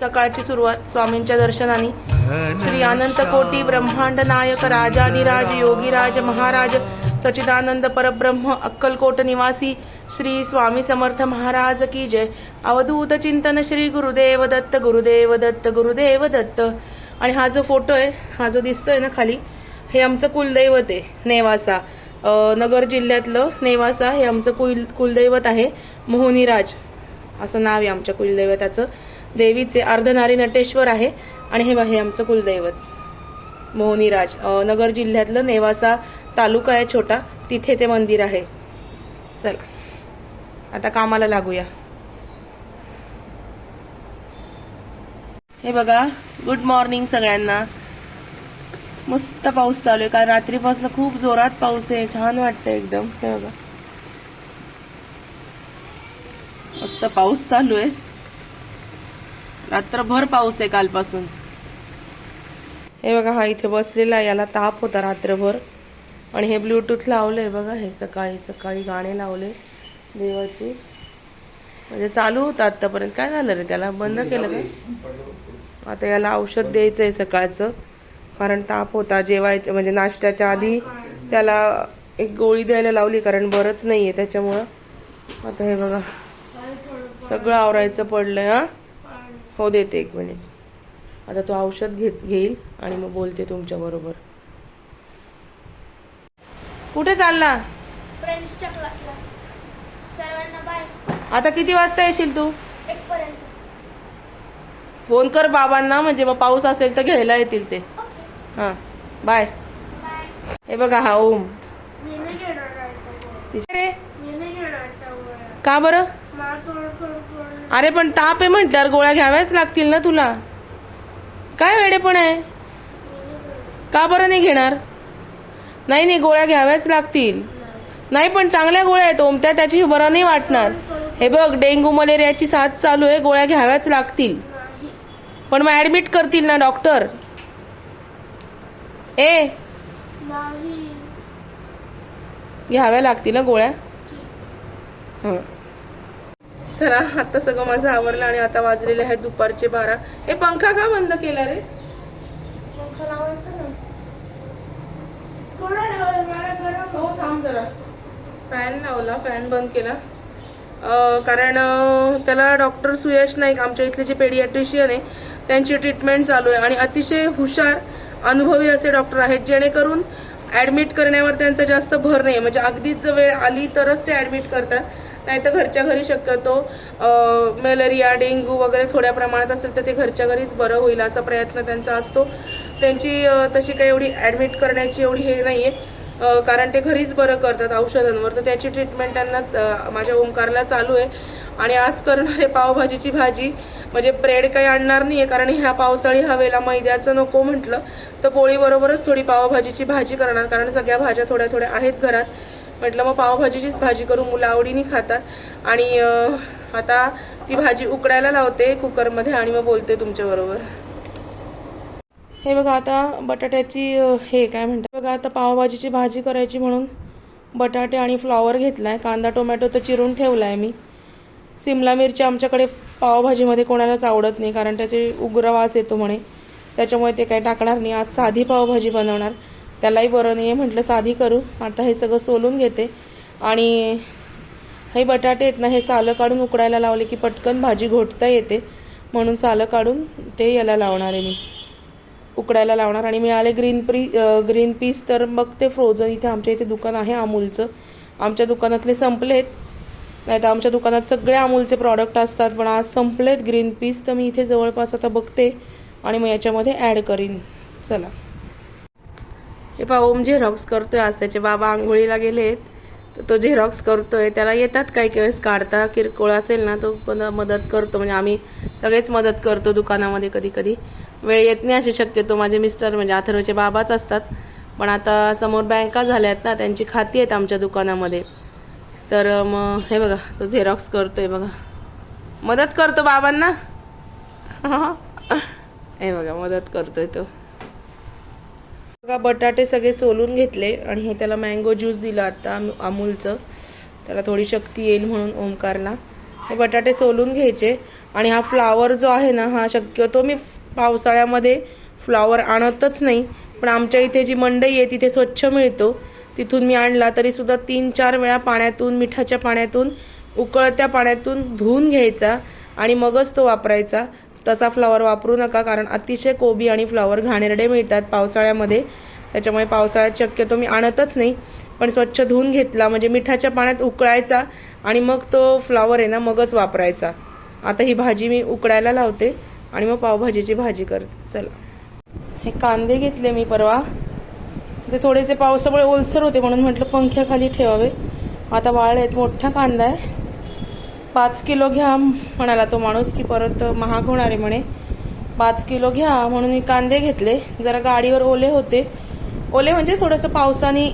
सकाळची सुरुवात स्वामींच्या दर्शनाने. श्री अनंत कोटी ब्रह्मांड नायक राजाधिराज योगीराज महाराज सचिदानंद परब्रह्म अक्कलकोट निवासी श्री स्वामी समर्थ महाराज की जय. अवधूत चिंतन श्री गुरुदेव दत्त गुरुदेव दत्त गुरुदेव दत्त. आणि हा जो फोटो आहे हा जो दिसतोय ना खाली हे आमचं कुलदैवत आहे नेवासा. नगर जिल्ह्यातलं नेवासा हे आमचं कुल कुलदैवत आहे मोहनीराज. असं नाव आहे आमच्या कुलदैवताचं. देवीचे अर्धनारी नटेश्वर आहे. आणि हे हे आमचं कुलदैवत. मोहनीराज नगर जिल्ह्यातलं नेवासा तालुका आहे छोटा. तिथे ते मंदिर आहे. चला आता कामाला लागूया. हे बघा गुड मॉर्निंग सगळ्यांना. मस्त पाऊस चालू आहे. कारण रात्रीपासून खूप जोरात पाऊस आहे. छान वाटतं एकदम. हे बघा. मस्त पाऊस चालू आहे. रात्रभर पाऊस आहे कालपासून. हे बघा हा इथे बसलेला आहे याला ताप होता रात्रभर. आणि हे ब्लूटूथ लावलंय बघा हे सकाळी सकाळी गाणे लावले देवाचे. म्हणजे चालू होतं आतापर्यंत काय झालं रे त्याला? बंद केलं का? आता याला औषध द्यायचं आहे सकाळचं. कारण ताप होता जेवायचं म्हणजे नाश्त्याच्या आधी त्याला एक गोळी द्यायला लावली कारण बरंच नाही आहे त्याच्यामुळं. आता हे बघा सगळं आवरायचं पडलंय हा. हो देते एक मिनिट आता तो औषध घेत घेईल आणि मग बोलते तुमच्या बरोबर. कुठे चालला? फ्रेंड्सच्या क्लासला सर्वांना बाय आता किती वाजता येशील तू? फोन कर बाबांना म्हणजे मग पाऊस असेल तर घ्यायला येतील ते. हां बाय हे बघा हा ओम. नाही घेणार अरे पण ताप आहे म्हटल्यावर गोळ्या घ्याव्याच लागतील ना तुला. काय वेडेपण आहे? का बरं नाही घेणार? नाही नाही गोळ्या घ्याव्याच लागतील. नाही पण चांगल्या गोळ्या आहेत ओमत्या त्याची बरं नाही वाटणार. हे बघ डेंग्यू मलेरियाची साथ चालू आहे गोळ्या घ्याव्याच लागतील. पण मग ऍडमिट करतील ना डॉक्टर? ए घ्याव्या लागतील ना गोळ्या? हं. चला आता सगळं माझं आवरलं आणि आता वाजलेले आहेत दुपारचे बारा. ए पंखा का बंद केला रे? पंखा लावायचा ना. हो जरा. फॅन लावला फॅन बंद केला. कारण त्याला डॉक्टर सुयश नाईक आमच्या इथले जे पेडियाट्रिशियन आहे त्यांची ट्रीटमेंट चालू आहे. आणि अतिशय हुशार अनुभवी असे डॉक्टर आहेत जेणेकरून ऍडमिट करण्यावर त्यांचा जास्त भर नाही म्हणजे अगदीच वेळ आली तरच ते ऍडमिट करतात. नाही तर घरच्या घरी शक्यतो मलेरिया डेंग्यू वगैरे थोड्या प्रमाणात असेल तर ते घरच्या घरीच बरं होईल असा प्रयत्न त्यांचा असतो. त्यांची तशी काही एवढी ॲडमिट करण्याची एवढी हे नाही आहे कारण ते घरीच बरं करतात औषधांवर. तर त्याची ट्रीटमेंट त्यांना माझ्या ओंकारला चालू आहे. आणि आज करणारे पावभाजीची भाजी म्हणजे ब्रेड काही आणणार नाही आहे कारण ह्या पावसाळी हवेला मैद्याचं नको म्हटलं. तर पोळीबरोबरच थोडी पावभाजीची भाजी करणार कारण सगळ्या भाज्या थोड्या थोड्या आहेत घरात. म्हटलं मग पावभाजीचीच भाजी करून मुलं आवडीने खातात. आणि आता ती भाजी उकडायला लावते कुकरमध्ये आणि मग बोलते तुमच्याबरोबर हे बघा आता बटाट्याची हे काय म्हणतात? बघा आता पावभाजीची भाजी करायची म्हणून बटाटे आणि फ्लॉवर घेतलाय. कांदा टोमॅटो तर चिरून ठेवलाय मी. सिमला मिरची आमच्याकडे पावभाजीमध्ये कोणालाच आवडत नाही कारण त्याचे उग्र वास येतो म्हणे. त्याच्यामुळे ते काही टाकणार नाही. आज साधी पावभाजी बनवणार. त्यालाही बरं नाही आहे म्हटलं साधी करू. आता हे सगळं सोलून घेते. आणि हे बटाटे आहेत ना हे सालं काढून उकडायला लावले की पटकन भाजी घोटता येते. म्हणून सालं काढून ते याला लावणार आहे मी. उकडायला लावणार. आणि मिळाले ग्रीन प्री ग्रीन पीस तर मग ते फ्रोझन इथे आमच्या इथे दुकान आहे अमूलचं. आमच्या दुकानातले संपलेत. नाही तर आमच्या दुकानात सगळे अमूलचे प्रॉडक्ट असतात पण आज संपलेत ग्रीन पीस. तर मी इथे जवळपास आता बघते. आणि मग याच्यामध्ये ॲड करीन. चला. हे पहा ओम झेरॉक्स करतोय आज. त्याचे बाबा आंघोळीला गेलेत. तर तो झेरॉक्स करतोय. त्याला येतात काही काही वेळेस काढता. किरकोळ असेल ना तो पण मदत करतो. म्हणजे आम्ही सगळेच मदत करतो दुकानामध्ये कधी कधी. वेळ येत नाही अशी शक्यतो. माझे मिस्टर म्हणजे अथर्वचे बाबाच असतात. पण आता समोर बँका झाल्या आहेत ना त्यांची खाती आहेत आमच्या दुकानामध्ये. तर मग हे बघा तो झेरॉक्स करतोय बघा. मदत करतो बाबांना. हे बघा मदत करतोय तो. बघा बटाटे सगळे सोलून घेतले आणि हे त्याला मँगो ज्यूस दिला आता अमूलचं. त्याला थोडी शक्ती येईल म्हणून ओंकारला हे बटाटे सोलून घ्यायचे आणि हा फ्लावर जो आहे ना हा शक्यतो मी पावसाळ्यामध्ये फ्लावर आणतच नाही. पण आमच्या इथे जी मंडई आहे तिथे स्वच्छ मिळतो. तिथून मी आणला तरीसुद्धा तीन चार वेळा पाण्यातून मिठाच्या पाण्यातून उकळत्या पाण्यातून धुवून घ्यायचा आणि मगच तो वापरायचा. तसा फ्लॉवर वापरू नका कारण अतिशय कोबी आणि फ्लॉवर घाणेरडे मिळतात पावसाळ्यामध्ये. त्याच्यामुळे पावसाळ्यात शक्यतो मी आणतच नाही पण स्वच्छ धुवून घेतला म्हणजे मिठाच्या पाण्यात उकळायचा आणि मग तो फ्लॉवर आहे ना मगच वापरायचा. आता ही भाजी मी उकळायला लावते आणि मग पावभाजीची भाजी करते. चला. हे कांदे घेतले मी परवा. ते थोडेसे पावसामुळे ओलसर होते म्हणून म्हटलं पंख्याखाली ठेवावे. आता वाळ आहेत मोठा कांदा आहे. पाच किलो घ्या म्हणाला तो माणूस की परत महाग होणार आहे म्हणे. पाच किलो घ्या म्हणून मी कांदे घेतले. जरा गाडीवर ओले होते. ओले म्हणजे थोडंसं पावसाने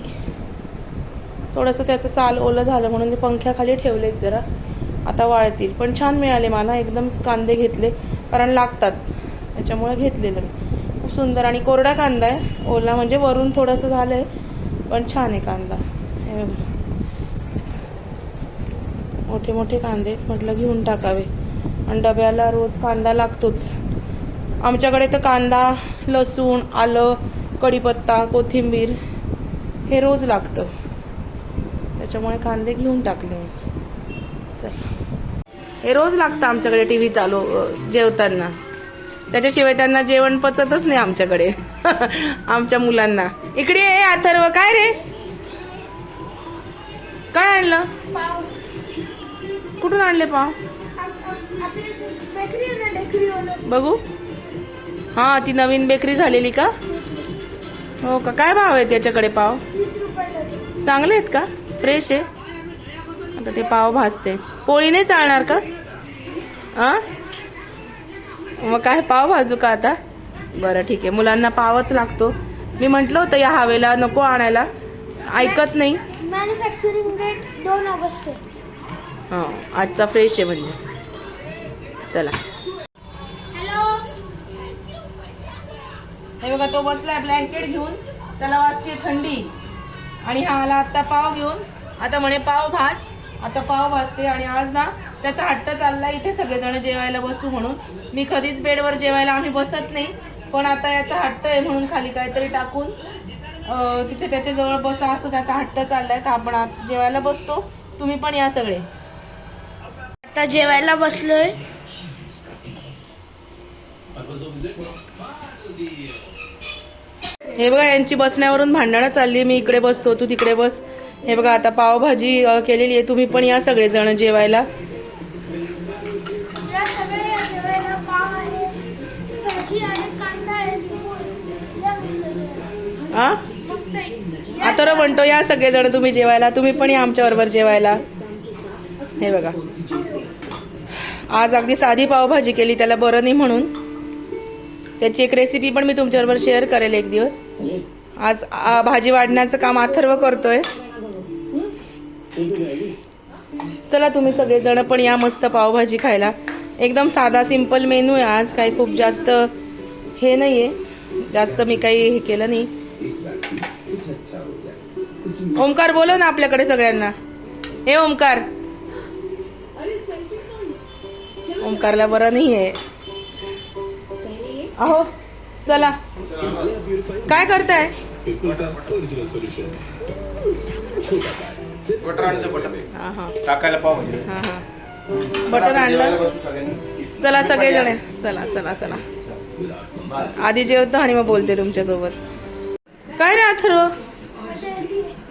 थोडंसं त्याचं साल ओलं झालं म्हणून मी पंख्याखाली ठेवलेत जरा. आता वाळतील. पण छान मिळाले मला. एकदम कांदे घेतले. कारण लागतात. त्याच्यामुळे घेतलेलं. खूप सुंदर आणि कोरडा कांदा आहे. ओला म्हणजे वरून थोडंसं झालं आहे पण छान आहे कांदा. हे मोठे मोठे कांदे म्हटलं घेऊन टाकावे. आणि डब्याला रोज कांदा लागतोच. आमच्याकडे तर कांदा लसूण आलं कढीपत्ता कोथिंबीर हे रोज लागतं. त्याच्यामुळे कांदे घेऊन टाकले मी. चला. हे रोज लागतं आमच्याकडे टी व्ही चालू जेवताना. त्याच्याशिवाय त्यांना जेवण पचतच नाही आमच्याकडे. आमच्या मुलांना. इकडे अथर्व. काय रे? काय आणलं? कुठून आणले पाव बघू. हा ती नवीन बेकरी झालेली का? हो का? काय भाव आहे त्याच्याकडे पाव? चांगले आहेत का? फ्रेश आहे? आता ते पाव भाजते. पोळी नाही चालणार का? हां मग काय पाव भाजू का आता? बरं ठीक आहे. मुलांना पावच लागतो. मी म्हटलं होतं या हवेला नको आणायला. ऐकत नाही. मॅन्युफॅक्चरिंग डेट दोन ऑगस्ट आहे. हां आजचा फ्रेश आहे म्हणजे. चला. हॅलो. हे बघा तो बसलाय ब्लँकेट घेऊन. त्याला वाजते थंडी. आणि हा आला आता पाव घेऊन. आता म्हणे पाव भाज. आता पाव भाजते आणि आज ना त्याचा हट्ट चालला इथे सगळेजण जेवायला बसू म्हणून. मी कधीच बेडवर जेवायला आम्ही बसत नाही. पण आता याचा हट्ट आहे म्हणून खाली काहीतरी टाकून तिथे त्याच्याजवळ बसा असं त्याचा हट्ट चाललाय. तर आपण जेवायला बसतो. तुम्ही पण या सगळे. आता जेवायला बसलोय. हे बघा यांची बसण्यावरून भांडणं चालली. मी इकडे बसतो तू तिकडे बस. हे बघा आता पावभाजी केलेली आहे. तुम्ही पण या सगळेजण जेवायला. आता म्हणतो या सगळेजण तुम्ही जेवायला. तुम्ही पण या आमच्या बरोबर जेवायला. हे बघा. आज अगदी साधी पावभाजी केली त्याला बरं नाही म्हणून. त्याची एक रेसिपी पण मी तुमच्याबरोबर शेअर करेल एक दिवस. आज भाजी वाढण्याचं काम अथर्व करतोय. चला तुम्ही सगळेजण पण या मस्त पावभाजी खायला. एकदम साधा सिंपल मेनू आहे आज. काही खूप जास्त हे नाही आहे जास्त मी काही हे केलं नाही. ओमकार बोलो ना आपल्याकडे सगळ्यांना. हे ओमकार ओमकारला बरं नाहीये. अहो चला. काय करताय? बटर हा हा. टाकायला पाव म्हणजे. हा हा. बटर आणलं. चला सगळेजण. आहे. चला चला चला. आधी जेवतो आणि मग बोलते तुमच्यासोबत. काय रे अथर्व?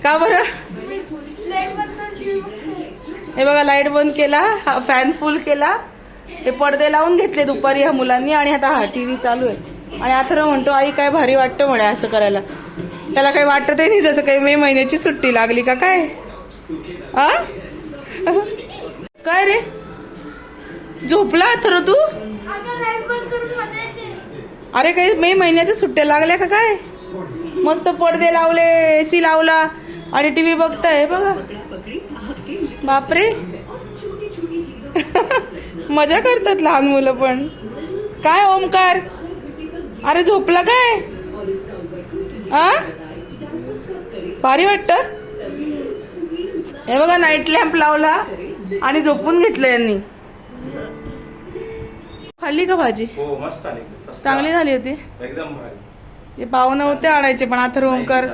का बरं? हे बघा लाइट बंद केला फॅन फुल केला. हे पडदे लावून घेतले दुपारी ह्या मुलांनी आणि आता हा टीव्ही चालू आहे. आणि अथर्व म्हणतो आई काय भारी वाटतं म्हणे असं करायला. त्याला काही वाटतही नाही जसं काही मे महिन्याची सुट्टी लागली का काय? आ? काय रे? झोपला अथर्व तू? आता अरे काही मे महिन्याच्या सुट्ट्या लागल्या का काय? मस्त पडदे लावले एसी लावला आणि टीव्ही बघताय बघा. बापरे. मजा करतात लहान मुलं पण. काय ओमकार? अरे झोपला काय? आ? भारी वाटत. हे बघा नाईट लॅम्प लावला आणि झोपून घेतलं यांनी. खाल्ली का भाजी? हो चांगली. झाली. होती. एकदम भारी. ते पाव नव्हते आणायचे पण आता ओमकार.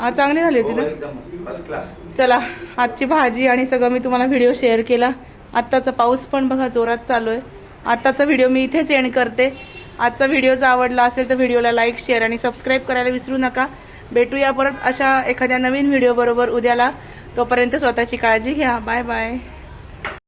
हा चांगली झाली होती हो, ना क्लास चला आजची भाजी आणि सगळं मी तुम्हाला व्हिडिओ शेअर केला. आत्ताचा पाऊस पण बघा जोरात चालू आहे. आत्ताचा व्हिडिओ मी इथेच एंड करते. आजचा व्हिडिओ जर आवडला असेल तर व्हिडिओला लाईक शेअर आणि सबस्क्राईब करायला विसरू नका. भेटूया परत अशा एखाद्या नवीन व्हिडिओ बरोबर उद्याला. तोपर्यंत स्वतःची काळजी घ्या. Bye bye